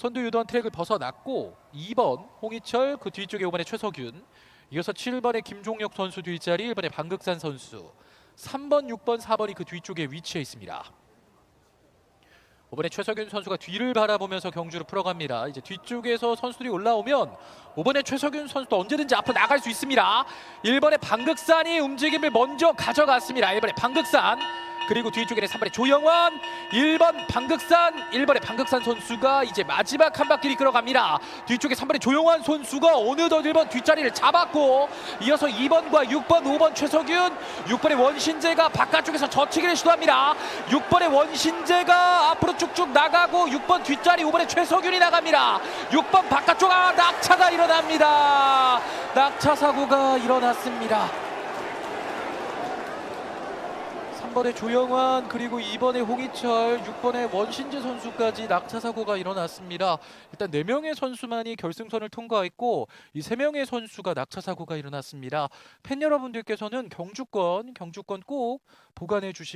선두 유도한 트랙을 벗어났고 2번 홍희철 그 뒤쪽에 5번에 최석윤 이어서 7번에 김종혁 선수 뒷자리 1번에 방극산 선수 3번 6번 4번이 그 뒤쪽에 위치해 있습니다. 5번에 최석윤 선수가 뒤를 바라보면서 경주를 풀어갑니다. 이제 뒤쪽에서 선수들이 올라오면 5번에 최석윤 선수도 언제든지 앞으로 나갈 수 있습니다. 1번에 방극산이 움직임을 먼저 가져갔습니다. 1번에 방극산 그리고 뒤쪽에는 3번에 조영원 1번 방극산 1번에 방극산 선수가 이제 마지막 한 바퀴를 끌어갑니다. 뒤쪽에 3번에 조영원 선수가 어느덧 1번 뒷자리를 잡았고 이어서 2번과 6번 5번 최석윤 6번의 원신재가 바깥쪽에서 젖히기를 시도합니다. 6번의 원신재가 앞으로 쭉쭉 나가고 6번 뒷자리 5번의 최석윤이 나갑니다. 6번 바깥쪽 아 낙차가 일어납니다. 낙차 사고가 일어났습니다. 3번의 조영환 그리고 2번의 홍희철 6번의 원신재 선수까지 낙차 사고가 일어났습니다. 일단 4명의 선수만이 결승선을 통과했고 이 3명의 선수가 낙차 사고가 일어났습니다. 팬 여러분들께서는 경주권 경주권 꼭 보관해 주시